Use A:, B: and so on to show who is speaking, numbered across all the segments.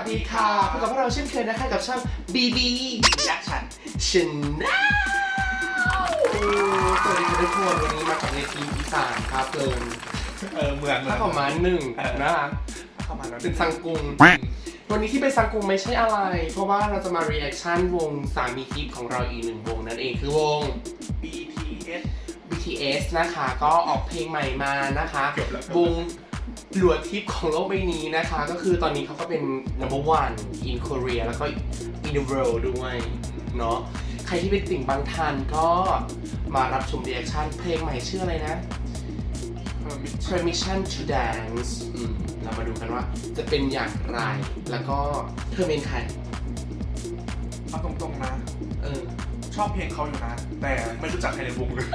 A: วัสดีค่ะพบกับพวกเราเช่นเคยนะคะกับช่อง BB
B: ยักษ์ฉัน
A: ชนะสวัสดีค่ะทุกคนวันนี้มากับในทีมอีสานครับเกิน
B: เออเหมือนเหมือ
A: ถ้าน ประมาณหนึ่งนะคะ
B: เข้ามาแล้ว
A: เป็นซังกุง วันนี้ที่เป็นซังกุงไม่ใช่อะไร เพราะว่าเราจะมา reaction วงสามีทิพย์ของเราอีกหนึ่งวงนั่นเองคือวง
B: BTS
A: BTS นะคะ ก็ออกเพลงใหม่มานะคะ
B: เกือบแล้ว
A: วง หลวดทิพย์ของโลกใบนี้นะคะ ก็คือตอนนี้เขาก็เป็น number one in Korea แล้วก็ in the world ด้วยเนาะใครที่เป็นติ่งบางทันก็มารับชม reaction เพลงใหม่ชื่ออะไรนะ Permission to Dance อืมเรามาดูกันว่าจะเป็นอย่างไร แล้วก็เธอเป็นใคร
B: เอาตรงๆนะ
A: เออ
B: ชอบเพลงเขาอยู่นะ แต่ไม่รู้จักใครในวงเลย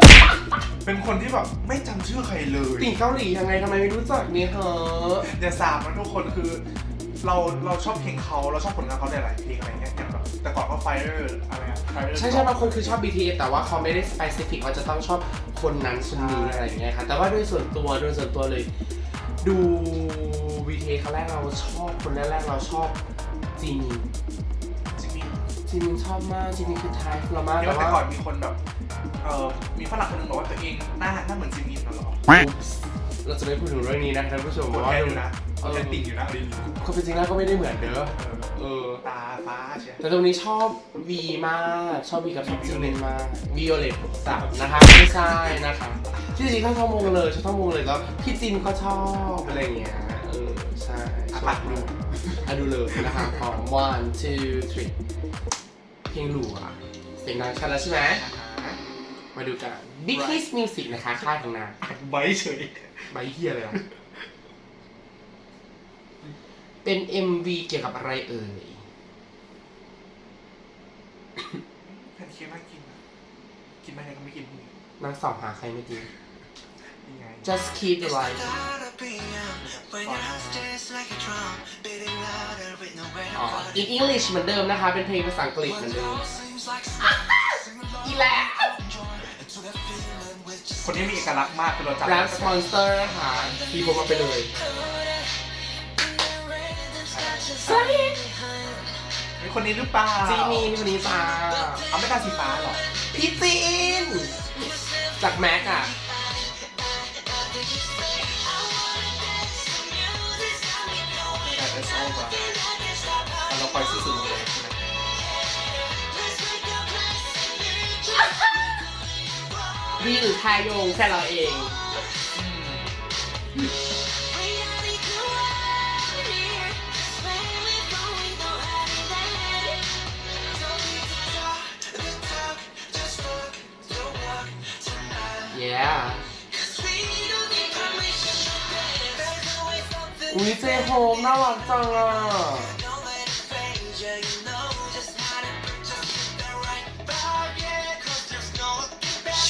B: เป็นคนที่แบบไม่จำชื่อใครเลย
A: ติ่งเกาหลียังไงทำไมไม่รู้จักเนี่ยเหรอ
B: อย่าสาบนะทุกคนคือ เราเราชอบเพลงเขาเราชอบผลงานเขาหลายๆเพลงอะไรเงี้ยอย่างแบบแต่ก่อนก็ Fire อะไรอะ Fire
A: ใช่ใช่บางคนคือชอบ BTS แต่ว่าเขาไม่ได้ specific ว่าจะต้องชอบคนนั้นคนนี้อะไรอย่างเงี้ยค่ะแต่ว่าด้วยส่วนตัวโดยส่วนตัวเลย ดู BTS ครั้งแรกเราชอบคนแรกๆเราชอบจีมิน
B: จริง
A: จีมินชอบมากจีมินคือไทป์เรามาก
B: ๆที่
A: แต่
B: ว่าแต่
A: ว่า
B: ก่อนมีคนแบบ เออมีฝรั่งคนหนึงบอกว่าตัวเองหน้าหน้าเหมือนจิมมินน่ะเหรอ
A: Oops เราจะไม่พูดถึงเรื่องนี้นะท่านผู้ชม
B: ค
A: เพ
B: น
A: ราะว่า
B: แค่
A: ดู
B: ดูนะคนแค่ติ่งอยู่นะดิน
A: เขาเป็นจริงแล้วก็ไม่ได้เหมือนเด้อเออ
B: ตาฟ้าเชีย
A: แต่ตรงนี้ชอบวีมาก ชอบวีกับชอบจีมินมากวีโอเลตสามนะคะไม่ใช่นะคะที่จริงเขาชอบวงเลยชอบทั้งวงเลยแล้วพี่จินก็ชอบอะไรอย่างเงี้ยเออใช่
B: อะ
A: ชอ
B: ปั
A: บ
B: ก
A: ดู
B: ดู
A: อะดูเลยนะคะของ one two three เพลงหลัวเสียงดังชัดแล้วใช่ไหมมาดูกัน Big Hit Music นะคะ ค่ายของนาง
B: อัดไว้เฉย
A: ใบเฮียเลยอะเป็น MV เกี่ยวกับอะไรเอ่ย
B: แพนเค้กน่ากินนะกินไหมเนี่ยก็ไม่กินพรุ่งนี้
A: นางสอบหาใครไม่ดี
B: ยังไง
A: Just keep the light อ๋อ in English เหมือนเดิมนะคะ เป็นเพลงภาษาอังกฤษเหมือนเดิมอีแล้ว
B: คนนี้มีเอกลักษณ์มากคือเราจับ
A: Rap Sponsor นะคะทีผมมาไปเลยสวัสดี
B: เป็นคนนี้หรือเปล่า
A: จีมีนคนนี้จ้า
B: เอาไม่ตาสีฟ้าหรอ
A: พี่จีน จากแม็กอะ
B: แต่เป็นโซ่ป่ะแวี
A: หรือทายงแค่เราเอง yeah อุ้ยเจโฮมน่ารักจังอะ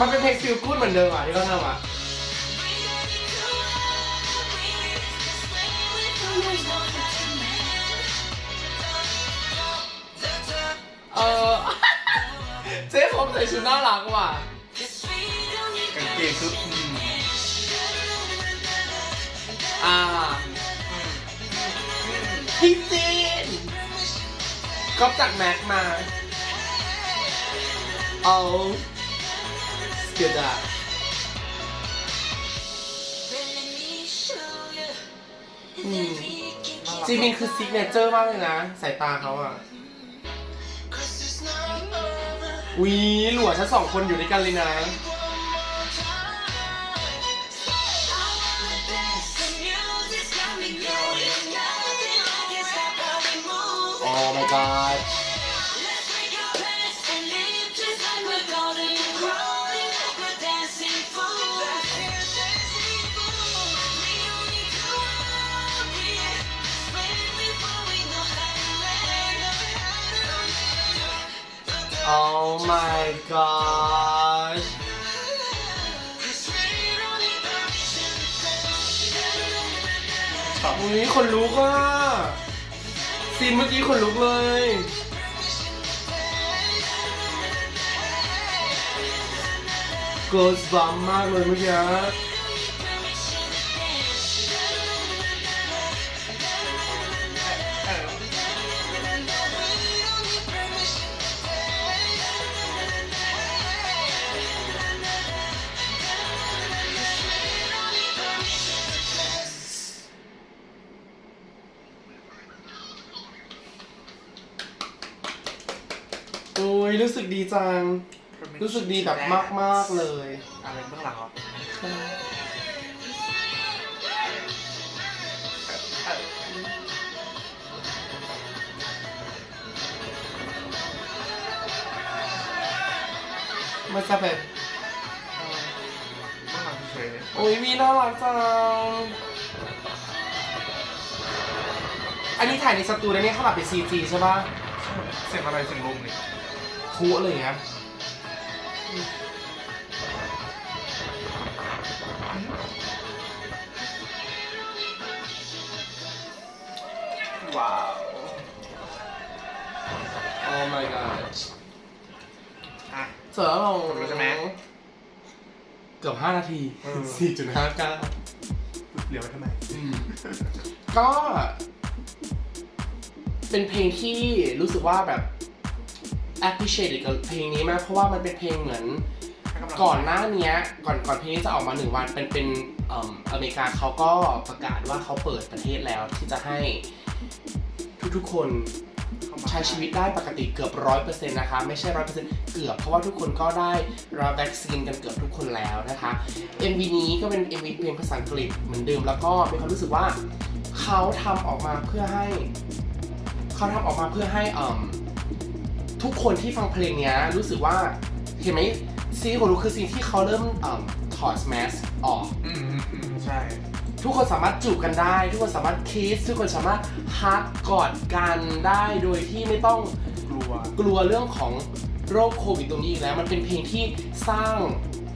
B: มั
A: นเป็นเพลงฟิลกูดเหมือนเดิมอะที่เขาทำอะเออเจ๊ผมใส่ชุดน่ารักว่ะ
B: กางเกงคืออืม
A: อ่าพี่จีนก๊อปจากแม็กมาเอา เกิดอะอืมจีมินคือซิกเนเจอร์มากเลยนะ สายตาเขาอะวีหลัวฉันสองคนอยู่ด้วยกันเลยนะโอ้ my god Oh my gosh อุ้ยคนลุกอะซีนเมื่อกี้คนลุกเลยเกิร์ลบัมมากเลยเมื่อกี้ โอ้ยรู้สึกดีจัง รู้สึกดีแบบมาก ๆ เลย
B: อะไรเบื้องหลังเหรอเออ
A: มันจะแบบ
B: เบื้องหลังเฉย
A: โอ้ยมีน่ารักจัง อันนี้ถ่ายในสตูแล้วเนี่ยเขาแบบเป็น CG ใช่ปะ
B: ๆเสียงอะไรเสียงลมนี่
A: คุอะไรอย่างเงี้ย
B: ว้าว
A: Oh my god
B: อะ
A: เสร็จแล้วเรา
B: จบแล้วใช่ไหม
A: เกือบ5นาที
B: เออ
A: 4.59
B: เก้าเหลือไว้ทำไม
A: ก็ เป็นเพลงที่รู้สึกว่าแบบ appreciate กับเพลงนี้มาก เพราะว่ามันเป็นเพลงเหมือน
B: ให้ำลังใจ
A: ก่อนหน้าเนี้ยก่อนก่อนเพลงนี้จะออกมาหนึ่งวันเป็นเป็นเอิ่มอเมริกาเขาก็ประกาศว่าเขาเปิดประเทศแล้วที่จะให้ทุกๆคน
B: เข้ามา
A: ใช้ชีวิตได้ปกติเกือบร้อยเปอร์เซ็นต์นะคะไม่ใช่ร้อยเปอร์เซ็นต์เกือบเพราะว่าทุกคนก็ได้รับวัคซีนกันเกือบทุกคนแล้วนะคะ MV นี้ก็เป็น MV เพลงภาษาอังกฤษเหมือนเดิมแล้วก็มีความรู้สึกว่าเขาทำออกมาเพื่อให้ เขาทำออกมาเพื่อให้เอิ่ม ทุกคนที่ฟังเพลงเนี้ยรู้สึกว่าเห็นไหมซีนของรู้คือซีนที่เขาเริ่มเอิ่มถอดแมสออก
B: อืมอืมอืมใช่
A: ทุกคนสามารถจูบกันได้ ทุกคนสามารถคิสทุกคนสามารถฮักกอดกันได้โดยที่ไม่ต้อง
B: กลัว
A: กลัวเรื่องของโรคโควิดตรงนี้อีกแล้ว มันเป็นเพลงที่สร้าง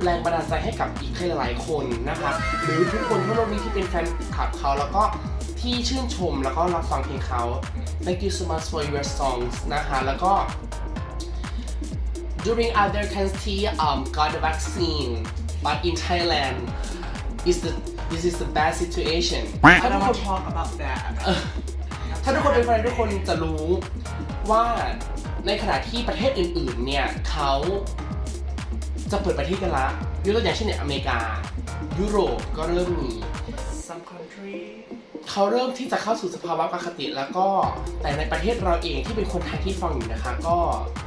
A: แรงบันดาลใจให้กับอีกใครหลายๆคนนะคะหรือทุกคนทั่วโลกนี้ที่เป็นแฟนคลับเขาแล้วก็ที่ชื่นชมแล้วก็รับฟังเพลงเขา Thank you so much for your songs นะคะแล้วก็ during other country um got the vaccine but in Thailand is the this is the bad situation ถ้าทุกคน
B: talk about that
A: เออถ้าทุกคนเป็นคนไทยทุกคนจะรู้ว่าในขณะที่ประเทศอื่นๆ เนี่ยเขาจะเปิดประเทศกันละยกตัวอย่างเช่นเนี่ยอเมริกา ยุโรปก็เริ่มมี
B: some country
A: เขาเริ่มที่จะเข้าสู่สภาวะปกติแล้วก็แต่ในประเทศเราเองที่เป็นคนไทยที่ฟังอยู่นะคะ ก็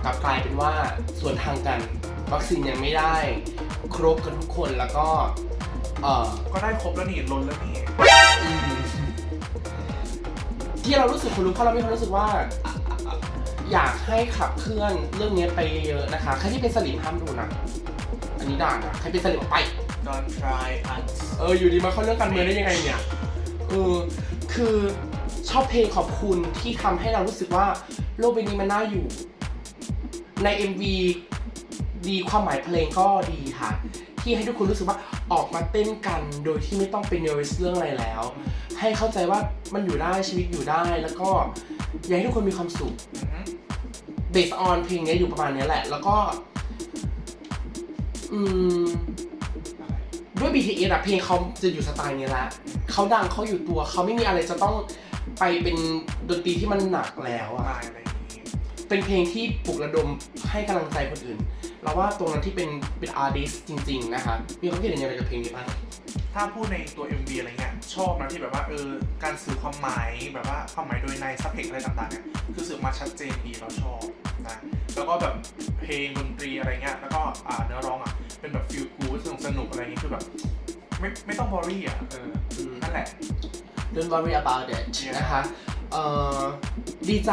A: กลับกลายเป็นว่าส่วนทางกัน วัคซีนยังไม่ได้ ครบกันทุกคนแล้วก็เอ่อ
B: ก็ได้ครบแล้วนี่ล้นแล้วนี่
A: ที่เรารู้สึกคนรู้เพราะเรามีความรู้สึกว่า อยากให้ขับเคลื่อนเรื่องนี้ไปเยอะๆนะคะใครที่เป็นสลิมห้ามดูนะอันนี้ด่านะใครเป็นสลิมออกไป
B: don't try us
A: เอออยู่ดีมาเข้าเรื่องการเมืองได้ยังไงเนี่ยเออคือชอบเพลงขอบคุณที่ทำให้เรารู้สึกว่าโลกใบนี้มันน่าอยู่ ใน MV ดีความหมายเพลงก็ดีค่ะ ที่ให้ทุกคนรู้สึกว่าออกมาเต้นกันโดยที่ไม่ต้องเป็น nervous เรื่องอะไรแล้ว ให้เข้าใจว่ามันอยู่ได้ชีวิตอยู่ได้แล้วก็อยากให้ทุกคนมีความสุข
B: อือฮึ
A: based on เพลงนี้อยู่ประมาณนี้แหละ แล้วก็ อืม
B: อ
A: ด้วย BTS อะเพลงเขาจะอยู่สไตล์นี้ละเขาดังเขาอยู่ตัวเขาไม่มีอะไรจะต้องไปเป็นดนตรีที่มันหนักแล้วอะ
B: มาอะไรอย่างงี้
A: เป็นเพลงที่ปลุกระดมให้กำลังใจคนอื่น เราว่าตรงนั้นที่เป็นเป็นอาร์ติสจริง ๆ นะคะมีความคิดเห็นยังไงกับเพลงนี้บ้าง
B: ถ้าพูดในตัว MV อะไรเงี้ยชอบนะที่แบบว่าเออการสื่อความหมายแบบว่าความหมายโดยในซับเทคอะไรต่างๆเนี่ยคือสื่อมาชัดเจนดีเราชอบนะแล้วก็แบบเพลงดนตรีอะไรเงี้ยแล้วก็อ่าเนื้อร้องอะเป็นแบบฟิลกู๊ดสนุกสนุกอะไรเงี้ยคือแบบไม่ไม่ต้องบอรี่อะเออ
A: อืม
B: นั่นแหละ
A: Don't worry about it นะคะเอ่อดีใจ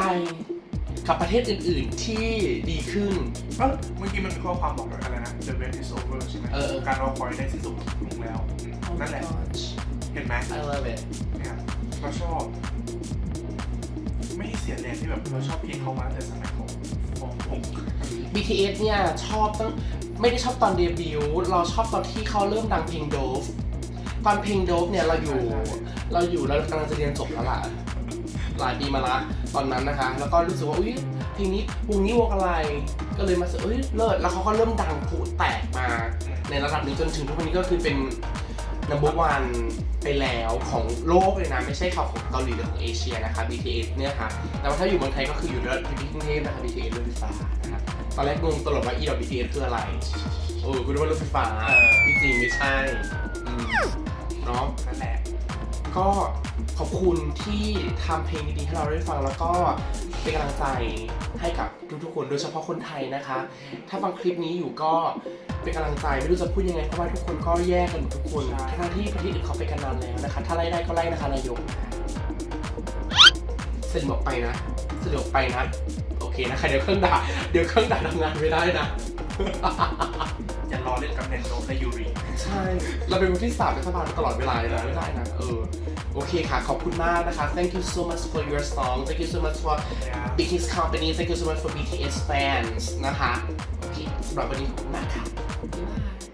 A: กับประเทศอื่นๆที่ดีขึ้น
B: เอ้าเมื่อกี้มันมีข้อความบอกเลยอะไรนะ The wait is over ใช่ไหม
A: เออ
B: การรอคอยได้สิ้นสุดลงแล้วอืมนั่นแหละ เห็นไหม
A: I love it
B: เนี่ยเราชอบ ไม่เสียแรงที่แบบเราชอบเพลงเขามาตั้งแต่สมัยเขา
A: BTS เนี่ยชอบตั้งไม่ได้ชอบตอนเดบิวต์เราชอบตอนที่เขาเริ่มดังเพลงโดฟตอนเพลงโดฟเนี่ยเราอยู่ เราอยู่เรากำลังจะเรียนจบแล้วล่ะ หลายปีมาละ ตอนนั้นนะคะ แล้วก็รู้สึกว่าอุ้ยเพลงนี้วงนี้วงอะไร ก็เลยมาเสึกเอ้ยเลิศแล้วเขาก็เริ่มดังผุแตกมา ในระดับนี้จนถึงทุกวันนี้ก็คือเป็น number one ไปแล้วของโลกเลยนะ ไม่ใช่ข่าวของเกาหลีหรือของเอเชียนะคะ BTS เนี่ยค่ะ แต่ว่าถ้าอยู่เมืองไทยก็คืออยู่รถที่กรุงเทพนะคะ BTS รถไฟฟ้านะคะตอนแรกงงตลอดว่าอีดอก BTS คืออะไรเออคุณรู้ว่ารถไฟฟ้าจริงๆไม่ใช่เนาะ
B: นั่นแหละ
A: ก็ขอบคุณที่ทำเพลงดีๆให้เราได้ฟังแล้วก็เป็นกำลังใจให้กับทุกๆคนโดยเฉพาะคนไทยนะคะ ถ้าฟังคลิปนี้อยู่ก็เป็นกำลังใจไม่รู้จะพูดยังไงเพราะว่าทุกคนก็แยกกันทุกคนทั้งที่ประเทศอื่นเขาไปกันนานแล้วนะคะ ถ้าไล่ได้ก็ไล่นะคะนายกสลิมออกไปนะสลิมออกไปนะ โอเคนะคะเดี๋ยวเครื่องด่าเดี๋ยวเครื่องด่าทำงานไม่ได้นะ
B: รอเล่นกับแนนโนและยูริ
A: ใช่ เราเป็นคนที่สามรัฐบาลตลอดเวลาเลยนะไม่ได้นะเออโอเคค่ะ ขอบคุณมากนะคะ thank you so much for your song thank you so much for BTS company thank you so much for BTS fans นะคะ โอเคสำหรับวันนี้ขอบคุณมากค่ะ